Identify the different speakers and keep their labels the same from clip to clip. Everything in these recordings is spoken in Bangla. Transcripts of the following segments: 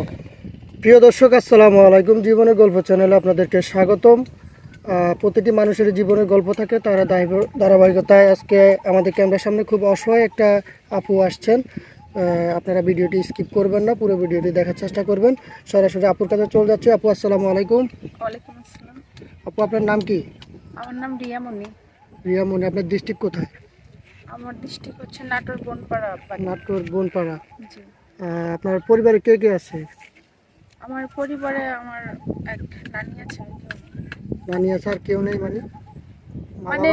Speaker 1: ওকে প্রিয় দর্শক আসসালামু আলাইকুম। জীবনের গল্প চ্যানেলে আপনাদেরকে স্বাগতম। প্রতিটি মানুষের জীবনের গল্প থাকে তারা ধারাবাহিকতায়। আজকে আমাদের ক্যামেরার সামনে খুব অসহায় একটা আপু আসছেন। আপনারা ভিডিওটি স্কিপ করবেন না পুরো ভিডিওটি দেখার চেষ্টা করবেন। সরাসরি আপুর কাছে চলে যাচ্ছে। আপু আসসালামু আলাইকুম। আপু আপনার নাম কি?
Speaker 2: আমার নাম রিয়ামণি
Speaker 1: রিয়া মনে আপনার ডিস্ট্রিক্ট কোথায়?
Speaker 2: আমার ডিস্ট্রিক্ট হচ্ছে নাটোর বনপাড়া
Speaker 1: নাটোর বনপাড়া।
Speaker 2: জি।
Speaker 1: আপনার পরিবারে কে কে আছে?
Speaker 2: আমার পরিবারে আমার এক নানি আছে
Speaker 1: নানি আছে আর কেউ নেই মানে?
Speaker 2: মানে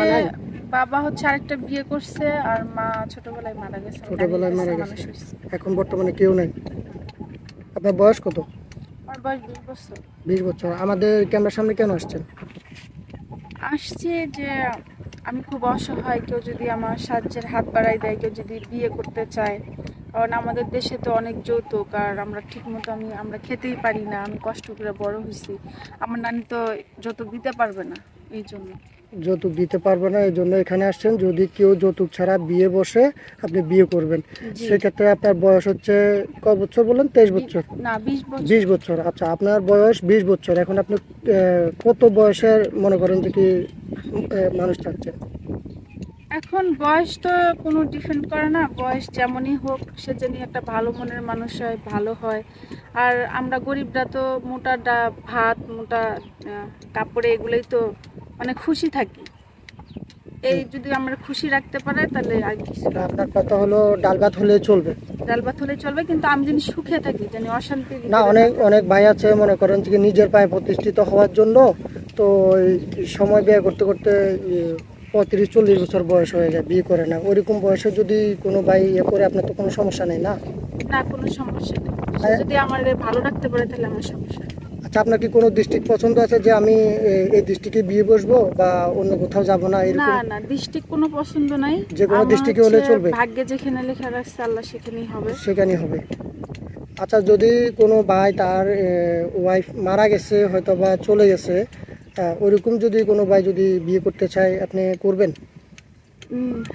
Speaker 1: বাবা
Speaker 2: হচ্ছে আরেকটা বিয়ে করছে আর মা ছোটবেলায় মারা গেছে
Speaker 1: ছোটবেলায় মারা গেছে। এখন বর্তমানে কেউ নেই? আপনার বয়স কত?
Speaker 2: আমার বয়স বিশ বছর।
Speaker 1: বিশ বছর। আমাদের ক্যামেরার সামনে কেন আসছেন?
Speaker 2: আসছে যে আমি খুব অসহায় কেউ যদি আমার সাহায্যের হাত বাড়াই দেয় কেউ যদি বিয়ে করতে চায় কারণ আমাদের দেশে তো অনেক যৌতুক আর আমরা ঠিক মতো আমি আমরা খেতেই পারি না আমি কষ্ট করে বড় হয়েছি। আমার নানি তো যৌতুক দিতে পারবে না এই জন্য।
Speaker 1: যৌতুক দিতে পারবে না এই জন্য এখানে আসছেন। যদি কেউ যৌতুক ছাড়া বিয়ে বসে আপনি বিয়ে করবেন। সেক্ষেত্রে আপনার বয়স হচ্ছে ক বছর বললেন তেইশ বছর।
Speaker 2: না বিশ বছর।
Speaker 1: আচ্ছা আপনার বয়স বিশ বছর। এখন আপনি কত বয়সের মনে করেন যে কি মানুষ চাচ্ছেন
Speaker 2: এখন বয়স তো কোনো ডিফেন্ড করে না বয়স যেমনই হোক সে যেন একটা ভালো মনের মানুষ হয় ভালো হয়। আর আমরা গরিবরা তো মোটা ডা ভাত মোটা কাপড়ে এগুলোই তো মানে খুশি থাকি। এই যদি আমরা খুশি রাখতে পারে তাহলে আর কিছু
Speaker 1: আপনার কথা হলো ডাল ভাত হলে চলবে।
Speaker 2: ডাল ভাত হলে চলবে কিন্তু আমি যেন সুখে থাকি যেন অশান্তি
Speaker 1: না অনেক অনেক ভাই আছে মনে করেন যে নিজের পায়ে প্রতিষ্ঠিত হওয়ার জন্য তো এই সময় ব্যয় করতে করতে পঁয়ত্রিশ চল্লিশ বছর বয়স হয়ে যায় বিয়ে করে না। ওইরকম বয়সে যদি কোনো ভাই ইয়ে করে আপনার তো কোনো সমস্যা নেই না?
Speaker 2: না কোনো সমস্যা নেই।
Speaker 1: হ্যাঁ।
Speaker 2: যদি আমার ভালো রাখতে পারে তাহলে আমার সমস্যা
Speaker 1: আচ্ছা আপনার কি কোনো ডিস্ট্রিক্ট পছন্দ আছে যে আমি এই ডিস্ট্রিক্টে বিয়ে বসবো বা অন্য কোথাও যাব না
Speaker 2: না
Speaker 1: এরকম?
Speaker 2: না ডিস্ট্রিক্ট কোনো পছন্দ নাই।
Speaker 1: যে কোনো এ হলে চলবে?
Speaker 2: ভাগ্যে যেখানে লেখা রাখছে আল্লাহ সেখানেই হবে।
Speaker 1: সেখানে হবে। আচ্ছা যদি কোনো ভাই তার ওয়াইফ মারা গেছে হয়তো বা চলে গেছে আহ, ওইরকম যদি কোনো ভাই যদি বিয়ে করতে চায় আপনি করবেন?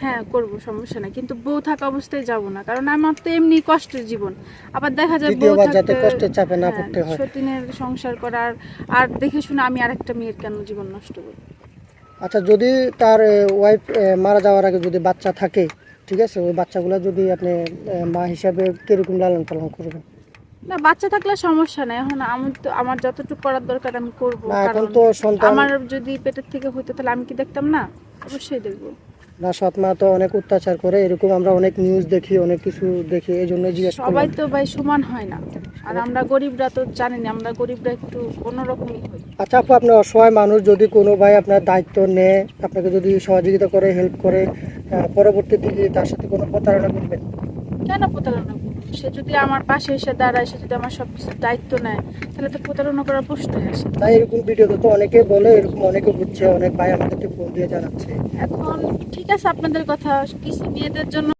Speaker 2: হ্যাঁ করব সমস্যা নাই। কিন্তু বউ থাকা অবস্থায় যাব না কারণ আমার তো এমনি কষ্টের জীবন। আবার দেখা যায় বউ থাকতে
Speaker 1: কষ্টের চাপে না
Speaker 2: হ্যাঁ,
Speaker 1: পড়তে হয়।
Speaker 2: সতীনের সংসার করার আর দেখে শুনে আমি আরেকটা মেয়ের কেন জীবন নষ্ট করব?
Speaker 1: আচ্ছা যদি তার ওয়াইফ মারা যাওয়ার আগে যদি বাচ্চা থাকে ঠিক আছে? ওই বাচ্চাগুলো যদি আপনি মা হিসাবে কীরকম লালন পালন করবেন?
Speaker 2: না বাচ্চা থাকলে সমস্যা নাই। এখন আমি তো আমার যতটুকু করার দরকার আমি করব।
Speaker 1: এখন তো সন্তান
Speaker 2: আমার যদি পেটের থেকে হইতো তাহলে আমি কি দেখতাম না? অবশ্যই দেখব।
Speaker 1: না সৎ মা তো অনেক অত্যাচার করে। এরকম আমরা অনেক নিউজ দেখি অনেক কিছু দেখি এই জন্য জিজ্ঞেস
Speaker 2: সবাই তো ভাই সমান হয় না। আর আমরা গরিবরা তো জানেনি আমরা গরিবরা একটু অন্যরকমই হই।
Speaker 1: আচ্ছা আপু আপনার অসহায় মানুষ যদি কোনো ভাই আপনার দায়িত্ব নেয় আপনাকে যদি সহযোগিতা করে হেল্প করে পরবর্তীতে তার সাথে কোনো প্রতারণা করবেন?
Speaker 2: কেন প্রতারণা করব? সে যদি আমার পাশে এসে দাঁড়ায় সে যদি আমার সব কিছুর দায়িত্ব নেয় তাহলে তো প্রতারণা করার প্রশ্নই আসে
Speaker 1: তাই এরকম ভিডিও তো অনেকে বলে এরকম অনেকে বুঝছে অনেক ভাই আমাদেরকে ফোন দিয়ে জানাচ্ছে।
Speaker 2: এখন ঠিক আছে আপনাদের কথা কিছু বিয়েদের জন্য